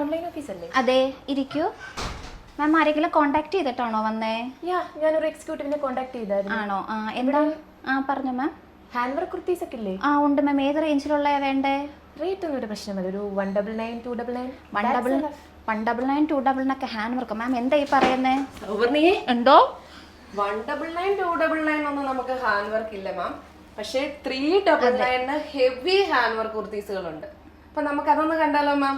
Online office അല്ലേ? അതെ ഇരിക്കൂ. മാം ആരെങ്കിലും കോൺടാക്ട് ചെയ്തിട്ടാണോ വന്നേ? യാ ഞാൻ ഒരു എക്സിക്യൂട്ടീവിനെ കോൺടാക്ട് ചെയ്തായിരുന്നു. ആണോ? ആ എന്താ? ആ പറഞ്ഞു മാം ഹാൻഡ് വർക്ക് കുർത്തീസ് ഒക്കെ ഇല്ലേ? ആ ഉണ്ട് മാം ഏത് റേഞ്ചിലുള്ള വേണ്ടേ? റേറ്റ് ഒന്നും ഒരു പ്രശ്നമല്ല. ഒരു one double nine two double nine one double one double nine two ഡബിളിനൊക്കെ hand work ma'am എന്താ ഈ പറയുന്നേ? സൗവർണിയെ എന്തോ one double nine two double nine ഒന്നും നമുക്ക് ഹാൻഡ് വർക്ക് ഇല്ല മാം പക്ഷേ ത്രീ ഡബിൾ നയനിന് ഹെവി ഹാൻഡ് വർക്ക് കുർത്തീസുകളുണ്ട്. അപ്പൊ നമുക്ക് അതൊന്ന് കണ്ടാലോ മാം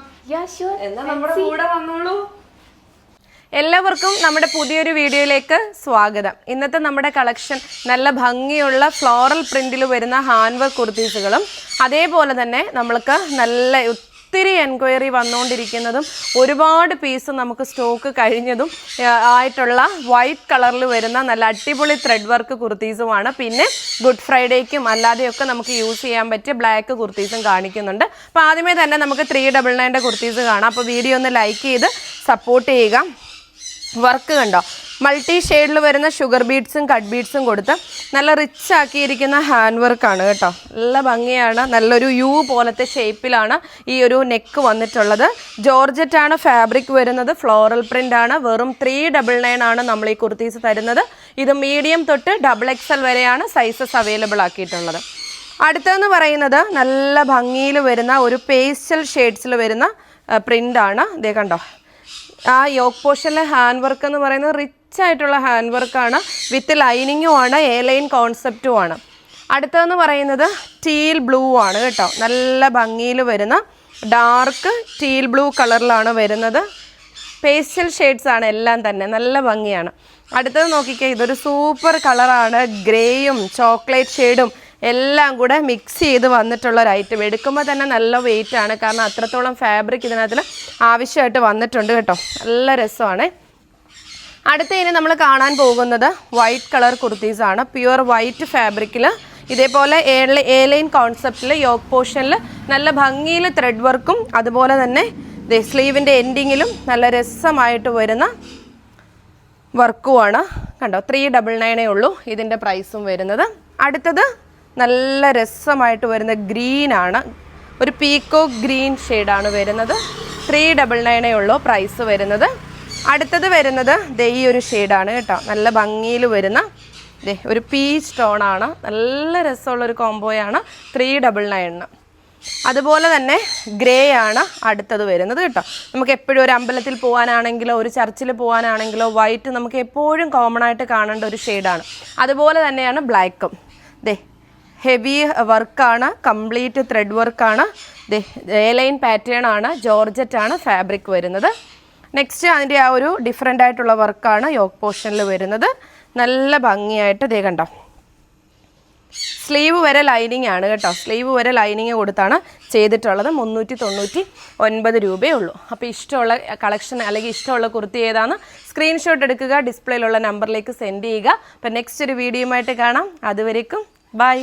എന്നാ നമ്മുടെ കൂടെ വന്നോളൂ. എല്ലാവർക്കും നമ്മുടെ പുതിയൊരു വീഡിയോയിലേക്ക് സ്വാഗതം. ഇന്നത്തെ നമ്മുടെ കളക്ഷൻ നല്ല ഭംഗിയുള്ള ഫ്ലോറൽ പ്രിന്റിൽ വരുന്ന ഹാൻഡ് വർക്ക് കുർത്തീസുകളും അതേപോലെ തന്നെ നമ്മൾക്ക് നല്ല ഒത്തിരി എൻക്വയറി വന്നുകൊണ്ടിരിക്കുന്നതും ഒരുപാട് പീസ് നമുക്ക് സ്റ്റോക്ക് കഴിഞ്ഞതും ആയിട്ടുള്ള വൈറ്റ് കളറിൽ വരുന്ന നല്ല അടിപൊളി ത്രെഡ് വർക്ക് കുർത്തീസുമാണ്. പിന്നെ ഗുഡ് ഫ്രൈഡേക്കും അല്ലാതെയൊക്കെ നമുക്ക് യൂസ് ചെയ്യാൻ പറ്റിയ ബ്ലാക്ക് കുർത്തീസും കാണിക്കുന്നുണ്ട്. അപ്പോൾ ആദ്യമേ തന്നെ നമുക്ക് ത്രീ ഡബിൾ നയന്റെ കുർത്തീസ് കാണാം. അപ്പോൾ വീഡിയോ ഒന്ന് ലൈക്ക് ചെയ്ത് സപ്പോർട്ട് ചെയ്യുക. വർക്ക് കണ്ടോ? മൾട്ടി ഷെയ്ഡിൽ വരുന്ന ഷുഗർ ബീഡ്സും കട്ട് ബീഡ്സും കൊടുത്ത് നല്ല റിച്ച് ആക്കിയിരിക്കുന്ന ഹാൻഡ് വർക്കാണ് കേട്ടോ. നല്ല ഭംഗിയാണ്. നല്ലൊരു യു പോലത്തെ ഷേപ്പിലാണ് ഈ ഒരു നെക്ക് വന്നിട്ടുള്ളത്. ജോർജറ്റ് ആണ് ഫാബ്രിക് വരുന്നത്. ഫ്ലോറൽ പ്രിന്റ് ആണ്. വെറും ത്രീ ഡബിൾ നയൻ ആണ് നമ്മൾ ഈ കുർത്തീസ് തരുന്നത്. ഇത് മീഡിയം തൊട്ട് ഡബിൾ എക്സൽ വരെയാണ് സൈസസ് അവൈലബിൾ ആക്കിയിട്ടുള്ളത്. അടുത്തതെന്ന് പറയുന്നത് നല്ല ഭംഗിയിൽ വരുന്ന ഒരു പേസ്റ്റൽ ഷെയ്ഡ്സിൽ വരുന്ന പ്രിന്റ് ആണ്. ഇതേ കണ്ടോ. ആ യോക്ക് പോർഷനിലെ ഹാൻഡ് വർക്ക് എന്ന് പറയുന്നത് റിച്ച് ആയിട്ടുള്ള ഹാൻഡ് വർക്കാണ് വിത്ത് ലൈനിങ്ങും ആണ് എ ലൈൻ കോൺസെപ്റ്റും ആണ് അടുത്തതെന്ന് പറയുന്നത് ടീൽ ബ്ലൂ ആണ് കേട്ടോ. നല്ല ഭംഗിയിൽ വരുന്ന ഡാർക്ക് ടീൽ ബ്ലൂ കളറിലാണ് വരുന്നത്. പേസ്റ്റൽ ഷെയ്ഡ്സ് ആണ് എല്ലാം തന്നെ. നല്ല ഭംഗിയാണ്. അടുത്തത് നോക്കിക്കേ ഇതൊരു സൂപ്പർ കളറാണ്. ഗ്രേയും ചോക്ലേറ്റ് ഷെയ്ഡും എല്ലാം കൂടെ മിക്സ് ചെയ്ത് വന്നിട്ടുള്ള ഒരു ഐറ്റം. എടുക്കുമ്പോൾ തന്നെ നല്ല വെയിറ്റ് ആണ് കാരണം അത്രത്തോളം ഫാബ്രിക് ഇതിനകത്തിൽ ആവശ്യമായിട്ട് വന്നിട്ടുണ്ട് കേട്ടോ. നല്ല രസമാണ്. അടുത്ത ഇനി നമ്മൾ കാണാൻ പോകുന്നത് വൈറ്റ് കളർ കുർത്തീസ് ആണ്. പ്യുവർ വൈറ്റ് ഫാബ്രിക്കിൽ ഇതേപോലെ എ ലൈൻ കോൺസെപ്റ്റിൽ യോക്ക് പോർഷനിൽ നല്ല ഭംഗിയിൽ ത്രെഡ് വർക്കും അതുപോലെ തന്നെ സ്ലീവിന്റെ എൻഡിങ്ങിലും നല്ല രസമായിട്ട് വരുന്ന വർക്കുമാണ് കണ്ടോ? ത്രീ ഡബിൾ നയനേ ഉള്ളൂ ഇതിന്റെ പ്രൈസും വരുന്നത്. അടുത്തത് നല്ല രസമായിട്ട് വരുന്ന ഗ്രീനാണ് ഒരു പീക്കോ ഗ്രീൻ ഷെയ്ഡാണ് വരുന്നത്. ത്രീ ഡബിൾ നയനേ ഉള്ളൂ പ്രൈസ് വരുന്നത്. അടുത്തത് വരുന്നത് ദേ ഈ ഒരു ഷെയ്ഡാണ് കേട്ടോ. നല്ല ഭംഗിയിൽ വരുന്ന ദേ ഒരു പീച്ച് ടോണാണ് നല്ല രസമുള്ളൊരു കോംബോയാണ് ത്രീ ഡബിൾ നയണിന് അതുപോലെ തന്നെ ഗ്രേ ആണ് അടുത്തത് വരുന്നത് കേട്ടോ. നമുക്ക് എപ്പോഴും ഒരു അമ്പലത്തിൽ പോകാനാണെങ്കിലോ ഒരു ചർച്ചിൽ പോകാനാണെങ്കിലോ വൈറ്റ് നമുക്ക് എപ്പോഴും കോമൺ ആയിട്ട് കാണേണ്ട ഒരു ഷെയ്ഡാണ് അതുപോലെ തന്നെയാണ് ബ്ലാക്കും ദേ ഹെവി വർക്കാണ് കംപ്ലീറ്റ് ത്രെഡ് വർക്കാണ് ദേ എ ലൈൻ പാറ്റേൺ ആണ് ജോർജറ്റ് ആണ് ഫാബ്രിക് വരുന്നത്. നെക്സ്റ്റ് അതിന്റെ ആ ഒരു ഡിഫറെന്റ് ആയിട്ടുള്ള വർക്കാണ് യോക്ക് പോർഷനിൽ വരുന്നത്. നല്ല ഭംഗിയായിട്ട് ഇതേ കണ്ടോ. സ്ലീവ് വരെ ലൈനിങ് ആണ് കേട്ടോ. സ്ലീവ് വരെ ലൈനിങ് കൊടുത്താണ് ചെയ്തിട്ടുള്ളത്. മുന്നൂറ്റി തൊണ്ണൂറ്റി ഒൻപത് രൂപയേ ഉള്ളൂ. അപ്പോൾ ഇഷ്ടമുള്ള കളക്ഷൻ അല്ലെങ്കിൽ ഇഷ്ടമുള്ള കുർത്തി ഏതാണ്? സ്ക്രീൻഷോട്ട് എടുക്കുക ഡിസ്പ്ലേയിലുള്ള നമ്പറിലേക്ക് സെൻഡ് ചെയ്യുക. അപ്പോൾ നെക്സ്റ്റ് ഒരു വീഡിയോയുമായിട്ട് കാണാം. അതുവരേക്കും ബൈ